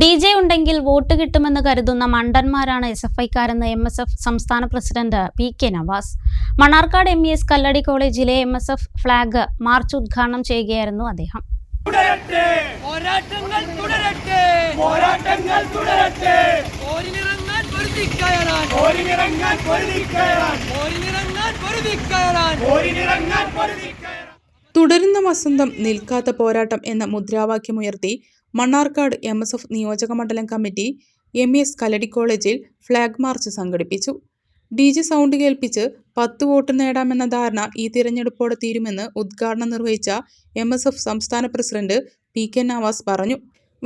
D J ഉണ്ടെങ്കിൽ vote കിട്ടുമെന്ന് കരുതുന്ന മണ്ടന്മാരാണ് എസ് എഫ് ഐക്കാരെന്ന് എം എസ് എഫ് സംസ്ഥാന president P K Navas. Mannarkkad M E S Kalladi കോളേജിലെ M S F flag march ഉദ്ഘാടനം ചെയ്യുകയായിരുന്നു അദ്ദേഹം. തുടരുന്ന വസന്തം നിൽക്കാത്ത പോരാട്ടം എന്ന മുദ്രാവാക്യമുയർത്തി മണ്ണാർക്കാട് എം എസ് എഫ് നിയോജക മണ്ഡലം കമ്മിറ്റി എം എസ് കലടി കോളേജിൽ ഫ്ലാഗ് മാർച്ച് സംഘടിപ്പിച്ചു. ഡി ജെ സൗണ്ട് കേൾപ്പിച്ച് പത്ത് വോട്ട് നേടാമെന്ന ധാരണ ഈ തിരഞ്ഞെടുപ്പോടെ തീരുമെന്ന് ഉദ്ഘാടനം നിർവഹിച്ച എം സംസ്ഥാന പ്രസിഡന്റ് പി കെ നവാസ് പറഞ്ഞു.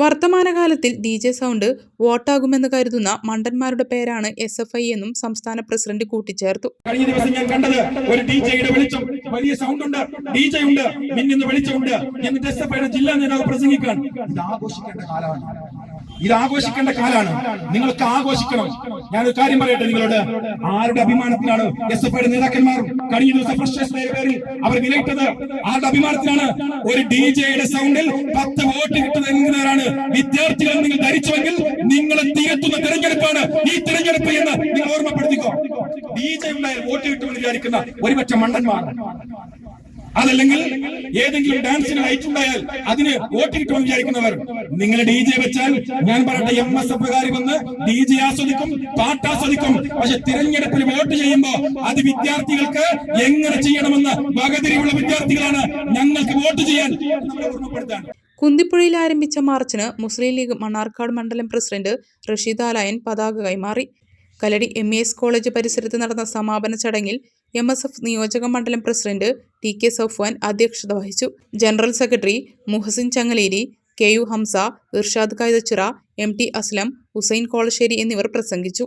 വർത്തമാനകാലത്തിൽ ഡി ജെ സൗണ്ട് വോട്ടാകുമെന്ന് കരുതുന്ന മണ്ടന്മാരുടെ പേരാണ് എസ് എഫ് ഐ എന്നും സംസ്ഥാന പ്രസിഡന്റ് കൂട്ടിച്ചേർത്തു. കഴിഞ്ഞ ദിവസം ഞാൻ കണ്ടത് ഒരു ഡി ജെയുടെ വെളിച്ചം. വലിയ സൗണ്ട് ഉണ്ട് ഡി ജെ ഉണ്ട് മിന്നുന്ന വെളിച്ചമുണ്ട്. എന്നിട്ട് എസ് എഫ് ഐയുടെ ജില്ലാ നേതാവ് പ്രസംഗിക്കാൻ ഇത് ആഘോഷിക്കേണ്ട കാലമാണ്. ഇത് ആഘോഷിക്കേണ്ട കാലാണ് നിങ്ങൾക്ക് ആഘോഷിക്കണം. ഞാൻ ഒരു കാര്യം പറയട്ടെ നിങ്ങളോട്. ആരുടെ അഭിമാനത്തിലാണ് എസ് എഫ് ഐയുടെ നേതാക്കന്മാർ കഴിഞ്ഞ ദിവസം ഫ്രസ്ട്രേഷന്റെ പേരിൽ അവർ വിലയിട്ടത്? ആരുടെ അഭിമാനത്തിലാണ്? ഒരു ഡി ജെയുടെ സൗണ്ടിൽ പത്ത് വോട്ട് കിട്ടുന്നവരാണ് വിദ്യാർത്ഥികൾ നിങ്ങൾ ധരിച്ചുവെങ്കിൽ നിങ്ങളെ തിരത്തുന്ന തെരഞ്ഞെടുപ്പാണ്. ഈ തെരഞ്ഞെടുപ്പ് എന്ന് നിങ്ങൾ ഓർമ്മപ്പെടുത്തിക്കോ. ബി ജെ വോട്ട് കിട്ടുമെന്ന് വിചാരിക്കുന്ന ഒരുപക്ഷെ മണ്ടന്മാർ. അതല്ലെങ്കിൽ ഏതെങ്കിലും ഡാൻസിന് ലൈറ്റ് ഉണ്ടായാൽ അതിന് വോട്ട് കിട്ടുമെന്ന് വിചാരിക്കുന്നവർ. നിങ്ങൾ ഡി ജെ വെച്ചാൽ ഞാൻ പറയട്ടെ എം എസ് എഫുകാരി വന്ന് ഡി ജെ ആസ്വദിക്കും പാട്ട് ആസ്വദിക്കും. പക്ഷെ തിരഞ്ഞെടുപ്പിൽ വോട്ട് ചെയ്യുമ്പോ അത് വിദ്യാർത്ഥികൾക്ക് എങ്ങനെ ചെയ്യണമെന്ന് വകതിരിവുള്ള വിദ്യാർത്ഥികളാണ് ഞങ്ങൾക്ക് വോട്ട് ചെയ്യാൻ ഓർമ്മപ്പെടുത്താൻ. കുന്തിപ്പുഴയിൽ ആരംഭിച്ച മാർച്ചിന് മുസ്ലിം ലീഗ് മണ്ണാർക്കാട് മണ്ഡലം പ്രസിഡന്റ് റഷീദ് ആലായൻ പതാക കൈമാറി. കലടി എം എസ് കോളേജ് പരിസരത്ത് നടന്ന സമാപന ചടങ്ങിൽ എം എസ് എഫ് നിയോജക മണ്ഡലം പ്രസിഡന്റ് ടി കെ സഫ്വാൻ അധ്യക്ഷത വഹിച്ചു. General secretary Muhasin Changaleri K U Hamza Irshad Kaithachira M T Aslam Hussain Kolassery എന്നിവർ പ്രസംഗിച്ചു.